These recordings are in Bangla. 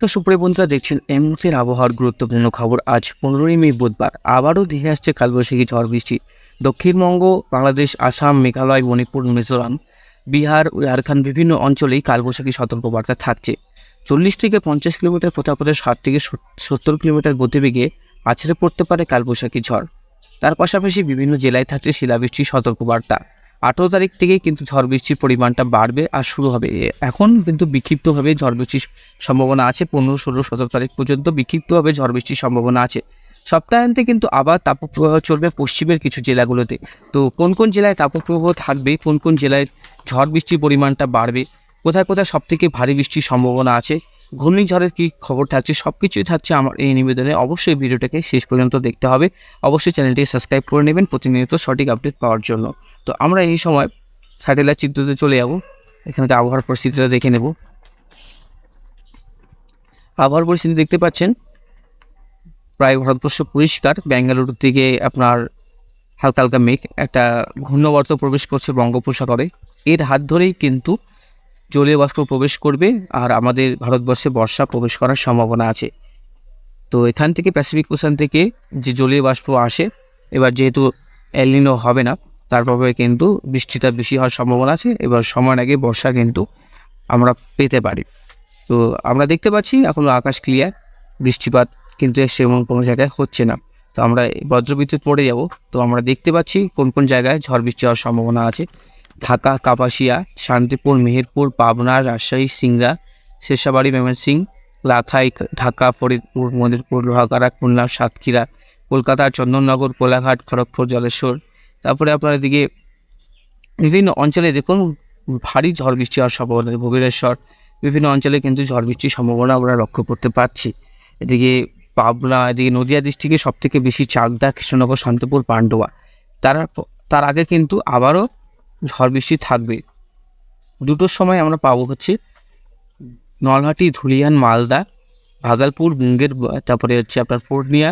তো সুপ্রিয় বন্ধুরা, দেখছেন এই মুহূর্তের আবহাওয়ার গুরুত্বপূর্ণ খবর। আজ পনেরোই মে বুধবার। আবারও ধেয়ে আসছে কালবৈশাখী ঝড় বৃষ্টি। দক্ষিণবঙ্গ, বাংলাদেশ, আসাম, মেঘালয়, মণিপুর, মিজোরাম, বিহার ঝাড়খণ্ড বিভিন্ন অঞ্চলেই কালবৈশাখী সতর্কবার্তা থাকছে। চল্লিশ থেকে পঞ্চাশ কিলোমিটার প্রতাপথে ষাট থেকে সত্তর কিলোমিটার গতিবেগে আছড়ে পড়তে পারে কালবৈশাখী ঝড়। তার পাশাপাশি বিভিন্ন জেলায় থাকছে শিলাবৃষ্টির সতর্কবার্তা। আঠেরো তারিখ থেকে কিন্তু ঝড় বৃষ্টির পরিমাণটা বাড়বে আর শুরু হবে। এখন কিন্তু বিক্ষিপ্তভাবে ঝড় বৃষ্টির সম্ভাবনা আছে, পনেরো, ষোলো, সতেরো তারিখ পর্যন্ত বিক্ষিপ্তভাবে ঝড় বৃষ্টির সম্ভাবনা আছে। সপ্তাহান্তে কিন্তু আবার তাপপ্রবাহ চলবে পশ্চিমের কিছু জেলাগুলোতে। তো কোন কোন জেলায় তাপপ্রবাহ থাকবে, কোন কোন জেলায় ঝড় বৃষ্টির পরিমাণটা বাড়বে, কোথায় কোথায় সবথেকে ভারী বৃষ্টির সম্ভাবনা আছে, ঘূর্ণিঝড়ের কী খবর থাকছে সব কিছুই থাকছে আমার এই নিবেদনে। অবশ্যই ভিডিওটাকে শেষ পর্যন্ত দেখতে হবে। অবশ্যই চ্যানেলটিকে সাবস্ক্রাইব করে নেবেন প্রতিনিয়ত সঠিক আপডেট পাওয়ার জন্য। তো আমরা এই সময় স্যাটেলাইট চিত্রতে চলে যাব। এখানে আবহাওয়ার পরিস্থিতিটা দেখে নেব। আবহাওয়ার পরিস্থিতি দেখতে পাচ্ছেন। প্রায় ভারতবর্ষ পরিষ্কার। ব্যাঙ্গালুরু থেকে আপনার হালকা হালকা মেঘ। একটা ঘূর্ণবর্ত প্রবেশ করছে বঙ্গোপসাগরে। এর হাত ধরেই কিন্তু জলীয় বাষ্প প্রবেশ করবে আর আমাদের ভারতবর্ষে বর্ষা প্রবেশ করার সম্ভাবনা আছে। তো এখান থেকে প্যাসিফিক ওশান থেকে যে জলীয় বাষ্প আসে, এবার যেহেতু এলিনো হবে না তার প্রভাবে কিন্তু বৃষ্টিটা বেশি হওয়ার সম্ভাবনা আছে। এবার সময়ের আগে বর্ষা কিন্তু আমরা পেতে পারি। তো আমরা দেখতে পাচ্ছি এখন আকাশ ক্লিয়ার বৃষ্টিপাত কিন্তু সেমন কোনো জায়গায় হচ্ছে না। তো আমরা বজ্রবিদ্যুৎ পড়ে যাব। তো আমরা দেখতে পাচ্ছি কোন কোন জায়গায় ঝড় বৃষ্টি হওয়ার সম্ভাবনা আছে। ঢাকা, কাপাসিয়া, শান্তিপুর, মেহেরপুর, পাবনা, রাজশাহী, সিংড়া, শেষাবাড়ি ময়মনসিং লাখাই ঢাকা, ফরিদপুর মদিরপুর লোহাগাড়া, খুলনা, সাতক্ষীরা, কলকাতা, চন্দননগর, কোলাঘাট, খড়গপুর, জলেশ্বর তারপরে আপনার এদিকে বিভিন্ন অঞ্চলে দেখুন, ভারী ঝড় বৃষ্টি হওয়ার সম্ভাবনা, ভুবনেশ্বর, বিভিন্ন অঞ্চলে কিন্তু ঝড় বৃষ্টির সম্ভাবনা আমরা লক্ষ্য করতে পারছি। এদিকে পাবনা, এদিকে নদিয়া ডিস্ট্রিক্টে সব থেকে বেশি চাকদা, কৃষ্ণনগর, শান্তিপুর, পান্ডুয়া। তার তার আগে কিন্তু আবারও ঝড় বৃষ্টি থাকবে। দুটোর সময় আমরা পাবো হচ্ছে নলহাটি, ধুলিয়ান, মালদা, ভাগলপুর মুঙ্গের তারপরে হচ্ছে আপনার পূর্ণিয়া,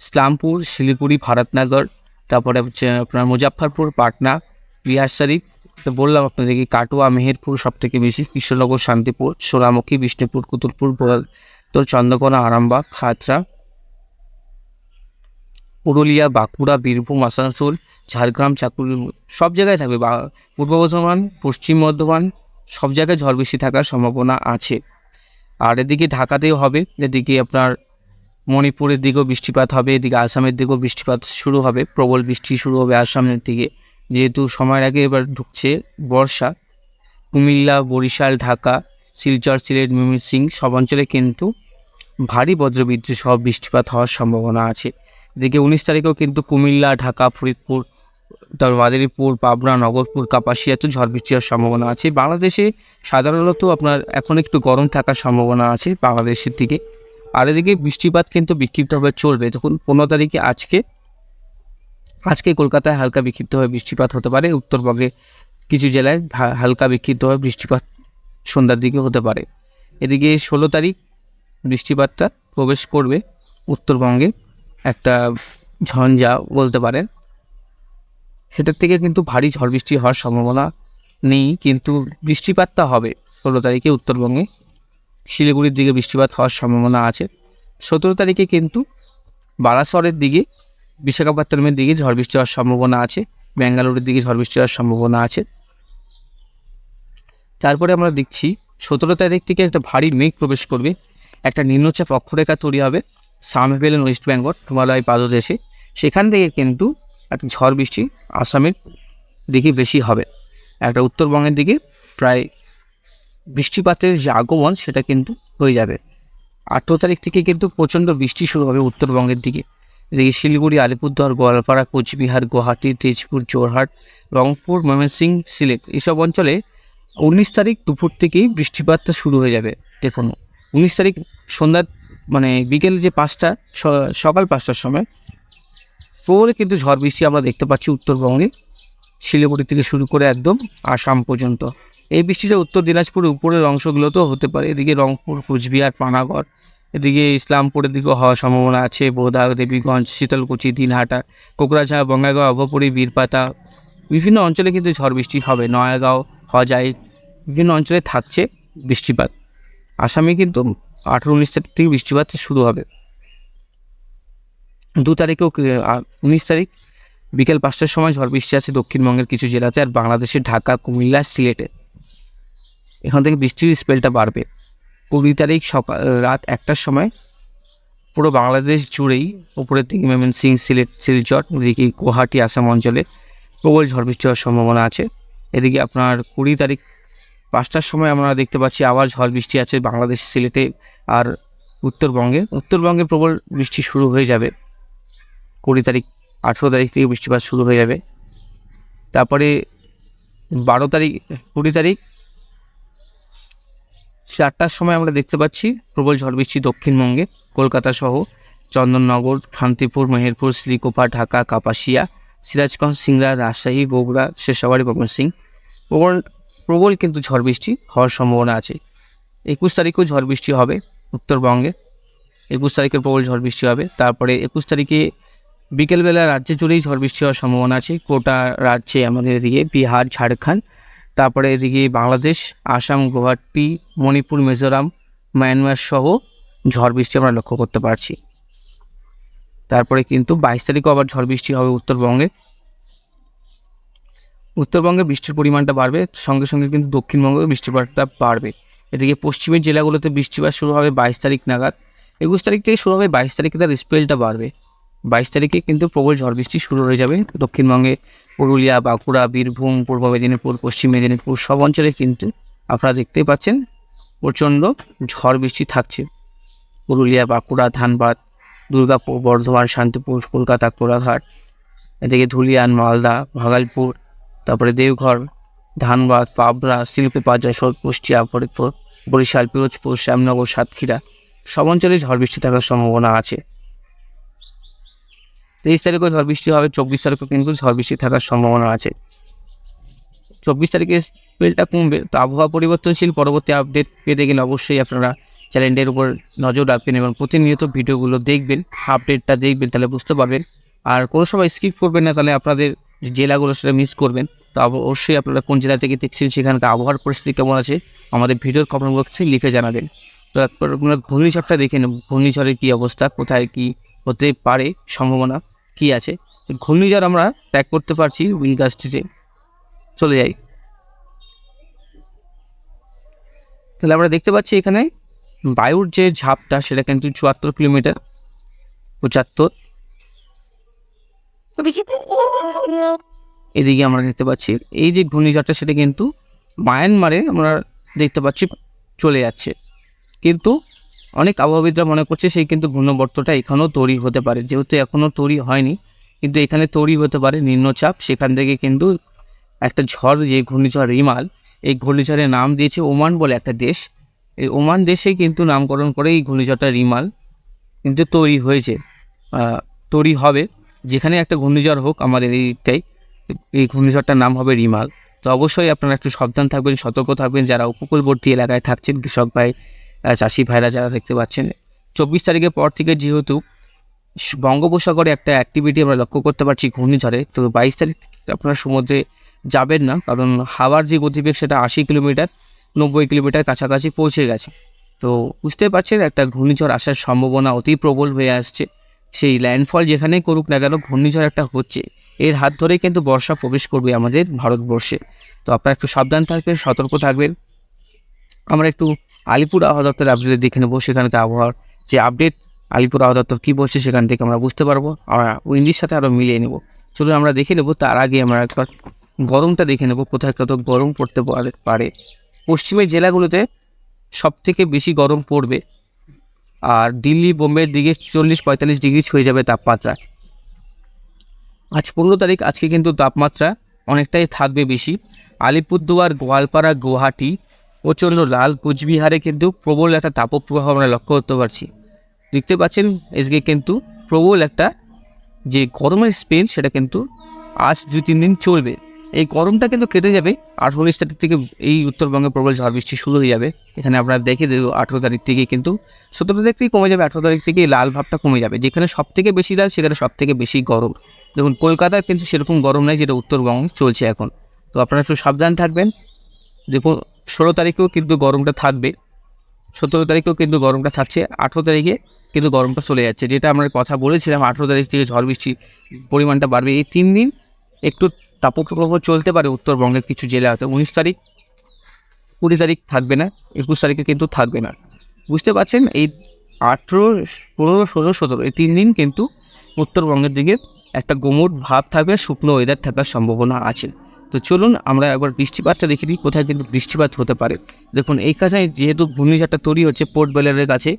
ইসলামপুর, শিলিগুড়ি, ভারতনগর তারপরে হচ্ছে আপনার মুজাফরপুর পাটনা, বিহার শরীফ তো বললাম আপনাদেরকে, কাটোয়া, মেহেরপুর সব থেকে বেশি, কৃষ্ণনগর, শান্তিপুর, সোনামুখী, বিষ্ণুপুর, কুতুলপুর তো চন্দ্রকোনা আরামবাগ খাতড়া পুরুলিয়া, বাঁকুড়া, বীরভূম, আসানসোল, ঝাড়গ্রাম চাকুরি সব জায়গায় থাকবে। পূর্ব বর্ধমান, পশ্চিম বর্ধমান, সব জায়গায় ঝড় বৃষ্টি থাকার সম্ভাবনা আছে। আর এদিকে ঢাকাতেও হবে। এদিকে আপনার মণিপুরের দিকেও বৃষ্টিপাত হবে, এদিকে আসামের দিকেও বৃষ্টিপাত শুরু হবে, প্রবল বৃষ্টি শুরু হবে আসামের দিকে। যেহেতু সময়ের আগে এবার ঢুকছে বর্ষা, কুমিল্লা, বরিশাল, ঢাকা, শিলচর, সিলেট, ময়মনসিংহ সব অঞ্চলে কিন্তু ভারী বজ্রবিদ্যুৎ সহ বৃষ্টিপাত হওয়ার সম্ভাবনা আছে। এদিকে উনিশ তারিখেও কিন্তু কুমিল্লা, ঢাকা, ফরিদপুর তারপর মাদারীপুর, পাবনা, নগরপুর কাপাসিয়াতে ঝড় বৃষ্টি হওয়ার সম্ভাবনা আছে। বাংলাদেশে সাধারণত আপনার এখন একটু গরম থাকার সম্ভাবনা আছে বাংলাদেশের দিকে। আর এদিকে বৃষ্টিপাত কিন্তু বিক্ষিপ্তভাবে চলবে। তখন পনেরো তারিখে আজকে আজকে কলকাতায় হালকা বিক্ষিপ্তভাবে বৃষ্টিপাত হতে পারে। উত্তরবঙ্গে কিছু জেলায় হালকা বিক্ষিপ্তভাবে বৃষ্টিপাত সন্ধ্যার দিকে হতে পারে। এদিকে ষোলো তারিখ বৃষ্টিপাতটা প্রবেশ করবে উত্তরবঙ্গে। একটা ঝঞ্ঝা বলতে পারেন। সেটার থেকে কিন্তু ভারী ঝড় বৃষ্টি হওয়ার সম্ভাবনা নেই, কিন্তু বৃষ্টিপাতটা হবে ষোলো তারিখে উত্তরবঙ্গে। শিলিগুড়ির দিকে বৃষ্টিপাত হওয়ার সম্ভাবনা আছে। সতেরো তারিখে কিন্তু বারাসরের দিকে, বিশাখাপত্তনমের দিকে ঝড় বৃষ্টি হওয়ার সম্ভাবনা আছে ব্যাঙ্গালোরের দিকে ঝড় বৃষ্টি হওয়ার সম্ভাবনা আছে। তারপরে আমরা দেখছি সতেরো তারিখ থেকে একটা ভারী মেঘ প্রবেশ করবে। একটা নিম্নচাপ অক্ষরেখা তৈরি হবে sub Himalayan West Bengal, Himalaya পাদদেশে। সেখান থেকে কিন্তু একটা ঝড় বৃষ্টি আসামের দিকে বেশি হবে। একটা উত্তরবঙ্গের দিকে প্রায় বৃষ্টিপাতের যে আগমন, সেটা কিন্তু হয়ে যাবে। আঠেরো তারিখ থেকে কিন্তু প্রচণ্ড বৃষ্টি শুরু হবে উত্তরবঙ্গের দিকে। এদিকে শিলিগুড়ি, আলিপুরদুয়ার, গোয়ালপাড়া, কোচবিহার, গুয়াহাটি, তেজপুর জোরহাট রংপুর, ময়মনসিংহ, সিলেট এসব অঞ্চলে উনিশ তারিখ দুপুর থেকেই বৃষ্টিপাতটা শুরু হয়ে যাবে দেখুন উনিশ তারিখ সন্ধ্যার মানে বিকেল যে পাঁচটা সকাল পাঁচটার সময় প্রবলে কিন্তু ঝড় বৃষ্টি আমরা দেখতে পাচ্ছি উত্তরবঙ্গে। শিলিগুড়ি থেকে শুরু করে একদম আসাম পর্যন্ত। এই বৃষ্টিটা উত্তর দিনাজপুরের উপরের অংশগুলোতেও হতে পারে। এদিকে রংপুর, কুচবিহার, পানাগড়, এদিকে ইসলামপুরের দিকেও হওয়ার সম্ভাবনা আছে। বোধা দেবীগঞ্জ, শীতলকুচি, দিনহাটা, কোকরাঝাড়, বঙ্গাইগাঁও অভয়পুরী বীরপাতা বিভিন্ন অঞ্চলে কিন্তু ঝড় বৃষ্টি হবে। নয়াগাঁও, হজাই বিভিন্ন অঞ্চলে থাকছে বৃষ্টিপাত। আসামে কিন্তু আঠেরো উনিশ তারিখ থেকে বৃষ্টিপাত শুরু হবে। দু তারিখেও উনিশ তারিখ বিকেল পাঁচটার সময় ঝড় বৃষ্টি আছে দক্ষিণবঙ্গের কিছু জেলাতে আর বাংলাদেশের ঢাকা, কুমিল্লা, সিলেটে। এখান থেকে বৃষ্টির স্পেলটা বাড়বে। কুড়ি তারিখ সকাল রাত একটার সময় পুরো বাংলাদেশ জুড়েই উপরের দিকে ময়মনসিং সিলেট, শিলচর, এদিকে গুয়াহাটি, আসাম অঞ্চলে প্রবল ঝড় বৃষ্টি হওয়ার সম্ভাবনা আছে। এদিকে আপনার কুড়ি তারিখ পাঁচটার সময় আমরা দেখতে পাচ্ছি আবার ঝড় বৃষ্টি আছে বাংলাদেশ সিলেটে আর উত্তরবঙ্গে। উত্তরবঙ্গে প্রবল বৃষ্টি শুরু হয়ে যাবে। কুড়ি তারিখ, আঠেরো তারিখ থেকে বৃষ্টিপাত শুরু হয়ে যাবে। তারপরে বারো তারিখ, কুড়ি তারিখ চারটার সময় আমরা দেখতে পাচ্ছি প্রবল ঝড় বৃষ্টি দক্ষিণবঙ্গে, কলকাতা সহ চন্দননগর, শান্তিপুর, মেহেরপুর, শ্রীকোপা, ঢাকা, কাপাসিয়া, সিরাজগঞ্জ, সিংড়া, রাজশাহী, বগুড়া, শেষাবাড়ি সিং প্রবল প্রবল কিন্তু ঝড় বৃষ্টি হওয়ার সম্ভাবনা আছে। একুশ তারিখেও ঝড় বৃষ্টি হবে উত্তরবঙ্গে। একুশ তারিখে প্রবল ঝড় বৃষ্টি হবে। তারপরে একুশ তারিখে বিকেলবেলা রাজ্যে জুড়েই ঝড় বৃষ্টি হওয়ার সম্ভাবনা আছে। গোটা রাজ্যে আমাদের এদিকে বিহার, ঝাড়খণ্ড তারপরে এদিকে বাংলাদেশ, আসাম, গুয়াহাটি, মণিপুর, মিজোরাম, মায়ানমার সহ ঝড় বৃষ্টি আমরা লক্ষ্য করতে পারছি। তারপরে কিন্তু বাইশ তারিখও আবার ঝড় বৃষ্টি হবে উত্তরবঙ্গে। উত্তরবঙ্গে বৃষ্টির পরিমাণটা বাড়বে, সঙ্গে সঙ্গে কিন্তু দক্ষিণবঙ্গে বৃষ্টিপাতটা বাড়বে। এদিকে পশ্চিমের জেলাগুলোতে বৃষ্টিপাত শুরু হবে বাইশ তারিখ নাগাদ। একুশ তারিখ থেকে শুরু হবে, বাইশ তারিখে তার স্পেলটা বাড়বে। বাইশ তারিখে কিন্তু প্রবল ঝড় বৃষ্টি শুরু হয়ে যাবে দক্ষিণবঙ্গে। পুরুলিয়া, বাঁকুড়া, বীরভূম, পূর্ব মেদিনীপুর, পশ্চিম মেদিনীপুর সব অঞ্চলে কিন্তু আপনারা দেখতেই পাচ্ছেন প্রচণ্ড ঝড় বৃষ্টি থাকছে। পুরুলিয়া, বাঁকুড়া, ধানবাদ, দুর্গাপুর, বর্ধমান, শান্তিপুর, কলকাতা, কোলাঘাট, এদিকে ধুলিয়ান, মালদা, ভাগালপুর, তারপরে দেওঘর, ধানবাদ, পাবনা, শিল্পীপাড়, যশোর, কুষ্টিয়া, ফরিদপুর, বরিশাল, পিরোজপুর, শ্যামনগর, সাতক্ষীরা সব অঞ্চলে ঝড় বৃষ্টি থাকার সম্ভাবনা আছে। তেইশ তারিখেও ঝড় বৃষ্টি হবে, চব্বিশ তারিখেও কিন্তু ঝড় বৃষ্টি থাকার সম্ভাবনা আছে। চব্বিশ তারিখে স্পেলটা কমবে, তো আবহাওয়া পরিবর্তনশীল, পরবর্তী আপডেট পেতে গেলে অবশ্যই আপনারা চ্যানেলটির উপর নজর রাখবেন এবং প্রতিনিয়ত ভিডিওগুলো দেখবেন, আপডেটটা দেখবেন, তাহলে বুঝতে পারবেন। আর কোনো সময় স্কিপ করবেন না, তাহলে আপনাদের যে জেলাগুলো সেটা মিস করবেন। তো অবশ্যই আপনারা কোন জেলা থেকে দেখছেন সেখানকার আবহাওয়ার পরিস্থিতি কেমন আছে, আমাদের ভিডিওর কমেন্ট বক্সে লিখে জানাবেন। তো একবার আপনারা ঘূর্ণিঝড়টা দেখে নেব, ঘূর্ণিঝড়ের কী অবস্থা, কোথায় কী হতে পারে সম্ভাবনা। কী আছে? ঘূর্ণিঝড় আমরা ট্র্যাক করতে পারছি উইন্ডাস্ট্রিতে চলে যাই। তাহলে আমরা দেখতে পাচ্ছি এখানে বায়ুর যে ঝাপটা, সেটা কিন্তু চুয়াত্তর কিলোমিটার, পঁচাত্তর। এদিকে আমরা দেখতে পাচ্ছি, এই যে ঘূর্ণিঝড়টা সেটা কিন্তু মায়ানমারে আমরা দেখতে পাচ্ছি চলে যাচ্ছে। কিন্তু অনেক আবহাওয়াবিদরা মনে করছে সেই কিন্তু ঘূর্ণবর্তটা এখানেও তৈরি হতে পারে। যেহেতু এখনও তৈরি হয়নি, কিন্তু এখানে তৈরি হতে পারে নিম্নচাপ। সেখান থেকে কিন্তু একটা ঝড়, যে ঘূর্ণিঝড় রিমাল, এই ঘূর্ণিঝড়ের নাম দিয়েছে ওমান বলে একটা দেশ। এই ওমান দেশে কিন্তু নামকরণ করে এই ঘূর্ণিঝড়টা রিমাল কিন্তু তৈরি হয়েছে তৈরি হবে। যেখানে একটা ঘূর্ণিঝড় হোক আমাদের এই দিকটাই, এই ঘূর্ণিঝড়টার নাম হবে রিমাল। তো অবশ্যই আপনারা একটু সাবধান থাকবেন, সতর্ক থাকবেন। যারা উপকূলবর্তী এলাকায় থাকছেন, কৃষক ভাই চাষি ভাইরা যারা দেখতে পাচ্ছেন, চব্বিশ তারিখের পর থেকে যেহেতু বঙ্গোপসাগরে একটা অ্যাক্টিভিটি আমরা লক্ষ্য করতে পারছি ঘূর্ণিঝড়ে, তো বাইশ তারিখ আপনারা সমুদ্রে যাবেন না, কারণ হাওয়ার যে গতিবেগ সেটা আশি কিলোমিটার, নব্বই কিলোমিটার কাছাকাছি পৌঁছে গেছে। তো বুঝতে পারছেন, একটা ঘূর্ণিঝড় আসার সম্ভাবনা অতি প্রবল হয়ে আসছে। সেই ল্যান্ডফল যেখানেই করুক না কেন ঘূর্ণিঝড় একটা হচ্ছে। এর হাত ধরেই কিন্তু বর্ষা প্রবেশ করবে আমাদের ভারতবর্ষে। তো আপনারা একটু সাবধান থাকবেন, সতর্ক থাকবেন। আমরা একটু আলিপুর আবহাওয়া দপ্তরের আপডেট দেখে নেব। সেখানকার আবহাওয়ার যে আপডেট আলিপুর আবহাওয়া দপ্তর কী বলছে সেখান থেকে আমরা বুঝতে পারব। আমরা উইন্ডির সাথে আরও মিলিয়ে নেব। চলুন আমরা দেখে নেব, তার আগে আমরা একবার গরমটা দেখে নেব। কোথায় কত গরম পড়তে পারে পারে। পশ্চিমের জেলাগুলোতে সব থেকে বেশি গরম পড়বে। আর দিল্লি, বোম্বের দিকে চল্লিশ পঁয়তাল্লিশ ডিগ্রি ছুঁয়ে যাবে তাপমাত্রা। আজ পনেরো তারিখ, আজকে কিন্তু তাপমাত্রা অনেকটাই থাকবে বেশি। আলিপুরদুয়ার, গোয়ালপাড়া, গুয়াহাটি প্রচণ্ড লাল কুচবিহারে কিন্তু প্রবল একটা তাপপ্রবাহ আমরা লক্ষ্য করতে পারছি। দেখতে পাচ্ছেন আজকে কিন্তু প্রবল একটা যে গরমের স্পেন, সেটা কিন্তু আজ দুই তিন দিন চলবে। এই গরমটা কিন্তু কেটে যাবে, আঠেরো উনিশ তারিখ থেকে এই উত্তরবঙ্গে প্রবল ঝড় বৃষ্টি শুরু হয়ে যাবে। এখানে আপনারা দেখে দেবো আঠেরো তারিখ থেকে কিন্তু সতেরো তারিখ থেকে কমে যাবে, আঠেরো তারিখ থেকে লাল ভাবটা কমে যাবে। যেখানে সব থেকে বেশি লাল, সেখানে সব থেকে বেশি গরম। দেখুন, কলকাতায় কিন্তু সেরকম গরম নেই, যেটা উত্তরবঙ্গে চলছে এখন। তো আপনারা একটু সাবধান থাকবেন। দেখুন ষোলো তারিখেও কিন্তু গরমটা থাকবে, সতেরো তারিখেও কিন্তু গরমটা থাকছে, আঠেরো তারিখে কিন্তু গরমটা চলে যাচ্ছে। যেটা আমরা কথা বলেছিলাম, আঠেরো তারিখ থেকে ঝড় বৃষ্টির পরিমাণটা বাড়বে। এই তিন দিন একটু তাপপ্রবাহ চলতে পারে উত্তরবঙ্গের কিছু জেলা হয়তো উনিশ তারিখ, কুড়ি তারিখ থাকবে না, একুশ তারিখে কিন্তু থাকবে না। বুঝতে পারছেন? এই আঠেরো পনেরো ষোলো, সতেরো, এই তিন দিন কিন্তু উত্তরবঙ্গের দিকে একটা গোমট ভাব থাকবে, শুকনো ওয়েদার থাকার সম্ভাবনা আছে। তো চলুন আমরা একবার বৃষ্টিপাতটা দেখে নিই, কোথায় কিন্তু বৃষ্টিপাত হতে পারে। দেখুন, এই কাছে যেহেতু ঘূর্ণিঝড়টা তৈরি হচ্ছে পোর্ট বেলারের কাছে,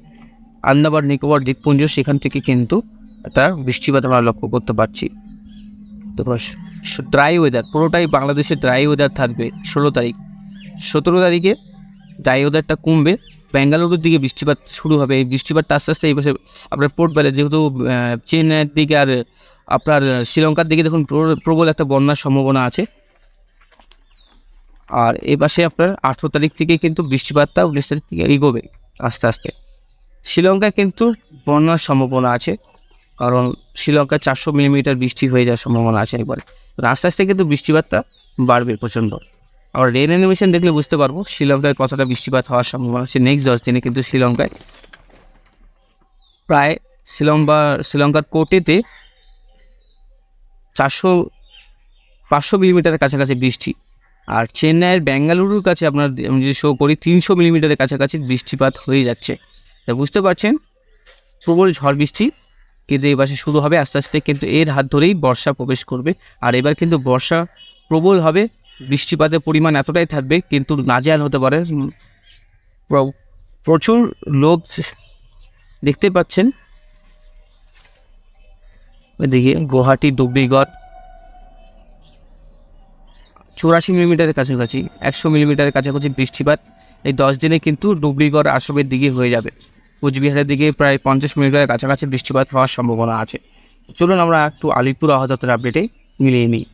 আন্দামান, নিকোবর, দ্বীপপুঞ্জ, সেখান থেকে কিন্তু একটা বৃষ্টিপাত আমরা লক্ষ্য করতে পারছি। তো ড্রাই ওয়েদার পুরোটাই বাংলাদেশে ড্রাই ওয়েদার থাকবে ষোলো তারিখ। সতেরো তারিখে ড্রাই ওয়েদারটা কমবে ব্যাঙ্গালুরুর দিকে বৃষ্টিপাত শুরু হবে। এই বৃষ্টিপাতটা আস্তে আস্তে এই বছর আপনার পোর্ট বেলার যেহেতু চেন্নাইয়ের দিকে আর আপনার, শ্রীলঙ্কার দিকে দেখুন প্র- প্রবল একটা বন্যার সম্ভাবনা আছে। আর এ পাশে আপনার আঠেরো তারিখ থেকে কিন্তু বৃষ্টিপাতটা উনিশ তারিখ থেকে এগোবে আস্তে আস্তে। শ্রীলঙ্কায় কিন্তু বন্যার সম্ভাবনা আছে, কারণ শ্রীলঙ্কায় চারশো মিলিমিটার বৃষ্টি হয়ে যাওয়ার সম্ভাবনা আছে একবারে। আস্তে আস্তে কিন্তু বৃষ্টিপাতটা বাড়বে প্রচণ্ড। আর রেন অ্যানিমেশন দেখলে বুঝতে পারব, শ্রীলঙ্কায় কতটা বৃষ্টিপাত হওয়ার সম্ভাবনা আছে নেক্সট দশ দিনে কিন্তু শ্রীলঙ্কায়। প্রায় শ্রীলঙ্কা, শ্রীলঙ্কার কোটেতে চারশো, পাঁচশো মিলিমিটারের কাছাকাছি বৃষ্টি। আর চেন্নাইয়ের বেঙ্গালুরুর কাছে আপনার আমি যদি শো করি, তিনশো মিলিমিটারের কাছাকাছি বৃষ্টিপাত হয়ে যাচ্ছে। তা বুঝতে পারছেন? প্রবল ঝড় বৃষ্টি, কিন্তু এই শুরু হবে আস্তে আস্তে, কিন্তু এর হাত ধরেই বর্ষা প্রবেশ করবে। আর এবার কিন্তু বর্ষা প্রবল হবে, বৃষ্টিপাতের পরিমাণ এতটাই থাকবে, কিন্তু নাজেহাল হতে পারে। প্র- প্রচুর লোক দেখতে পাচ্ছেন। এদিকে গুয়াহাটি ডুবলিগড় চুরাশি মিলিমিটারের কাছাকাছি, একশো মিলিমিটারের কাছাকাছি বৃষ্টিপাত। এই দশ দিনে কিন্তু ডুবলিগড় আসামের দিকে হয়ে যাবে। কোচবিহারের দিকে প্রায় পঞ্চাশ মিলিমিটারের কাছাকাছি বৃষ্টিপাত হওয়ার সম্ভাবনা আছে। চলুন আমরা একটু আলিপুর আহজাতের আপডেটে মিলিয়ে নিই।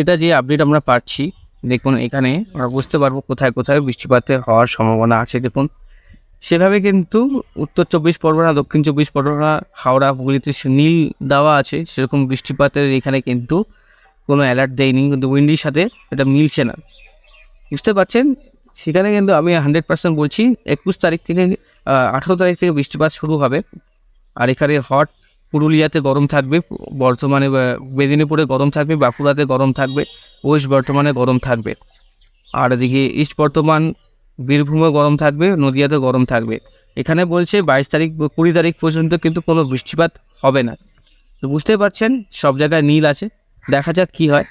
এটা যে আপডেট আমরা পাচ্ছি, দেখুন এখানে আমরা বুঝতে পারব কোথায় কোথায় বৃষ্টিপাতের হওয়ার সম্ভাবনা আছে। দেখুন, সেভাবে কিন্তু উত্তর চব্বিশ পরগনা, দক্ষিণ চব্বিশ পরগনা, হাওড়া, হুগলিতে নীল দেওয়া আছে। সেরকম বৃষ্টিপাতের এখানে কিন্তু কোনো অ্যালার্ট দেয়নি, কিন্তু উইন্ডির সাথে এটা মিলছে না। বুঝতে পারছেন? সেখানে কিন্তু আমি হান্ড্রেড পার্সেন্ট বলছি, একুশ তারিখ থেকে আঠেরো তারিখ থেকে বৃষ্টিপাত শুরু হবে। আর এখানে হট পুরুলিয়াতে গরম থাকবে, বর্তমানে মেদিনীপুরে গরম থাকবে, বাঁকুড়াতে গরম থাকবে, ওয়েস্ট বর্ধমানে গরম থাকবে। আর এদিকে ইস্ট বর্ধমান বীরভূমে গরম থাকবে, নদিয়াতে গরম থাকবে। এখানে বলছে বাইশ তারিখ, কুড়ি তারিখ পর্যন্ত কিন্তু কোনো বৃষ্টিপাত হবে না। তো বুঝতে পারছেন? সব জায়গায় নীল আছে। দেখা যাক কী হয়।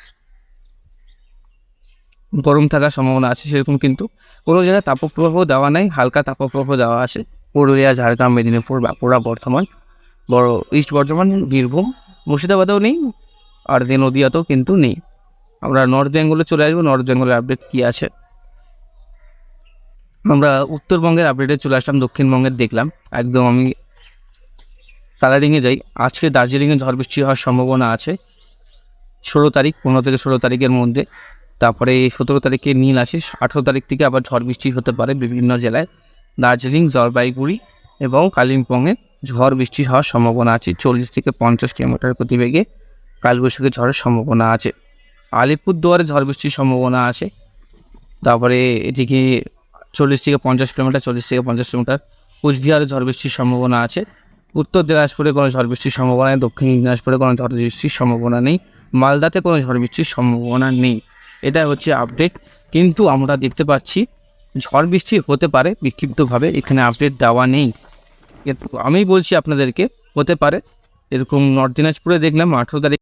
গরম থাকার সম্ভাবনা আছে সেরকম কিন্তু। কোনো জায়গায় তাপপ্রবাহ দেওয়া নেই, হালকা তাপপ্রবাহ দেওয়া আছে। পুরুলিয়া, ঝাড়গ্রাম, মেদিনীপুর, বাঁকুড়া, বর্ধমান, বড় ইস্ট বর্ধমান, বীরভূম, মুর্শিদাবাদেও নেই, আর যে নদিয়াতেও কিন্তু নেই। আমরা নর্থ বেঙ্গলে চলে আসব নর্থ বেঙ্গলের আপডেট কী আছে? আমরা উত্তরবঙ্গের আপডেটে চলে আসলাম, দক্ষিণবঙ্গের দেখলাম। একদম আমি কালারিংয়ে যাই। আজকে দার্জিলিংয়ে ঝড় বৃষ্টি হওয়ার সম্ভাবনা আছে। ষোলো তারিখ, পনেরো থেকে ষোলো তারিখের মধ্যে। তারপরে সতেরো তারিখে নীল আসে আঠেরো তারিখ থেকে আবার ঝড় বৃষ্টি হতে পারে বিভিন্ন জেলায়। দার্জিলিং, জলপাইগুড়ি এবং কালিম্পংয়ে ঝড় বৃষ্টি হওয়ার সম্ভাবনা আছে। চল্লিশ থেকে পঞ্চাশ কিলোমিটার প্রতিবেগে কালবৈশাখী ঝড়ের সম্ভাবনা আছে। আলিপুরদুয়ারে ঝড় বৃষ্টির সম্ভাবনা আছে। তারপরে এদিকে চল্লিশ থেকে পঞ্চাশ কিলোমিটার, চল্লিশ থেকে পঞ্চাশ কিলোমিটার। কুচবিহারে ঝড় বৃষ্টির সম্ভাবনা আছে। উত্তর দিনাজপুরে কোনো ঝড় বৃষ্টির সম্ভাবনা নেই, দক্ষিণ দিনাজপুরে কোনো ঝড় বৃষ্টির সম্ভাবনা নেই। মালদাতে কোনো ঝড় বৃষ্টির সম্ভাবনা নেই। এটা হচ্ছে আপডেট কিন্তু আমরা দেখতে পাচ্ছি ঝড় বৃষ্টি হতে পারে, বিক্ষিপ্তভাবে এখানে আপডেট দেওয়া নেই। আমি বলছি আপনাদেরকে, হতে পারে। এরকম নর্থ দিনাজপুরে দেখলাম আঠেরো তারিখ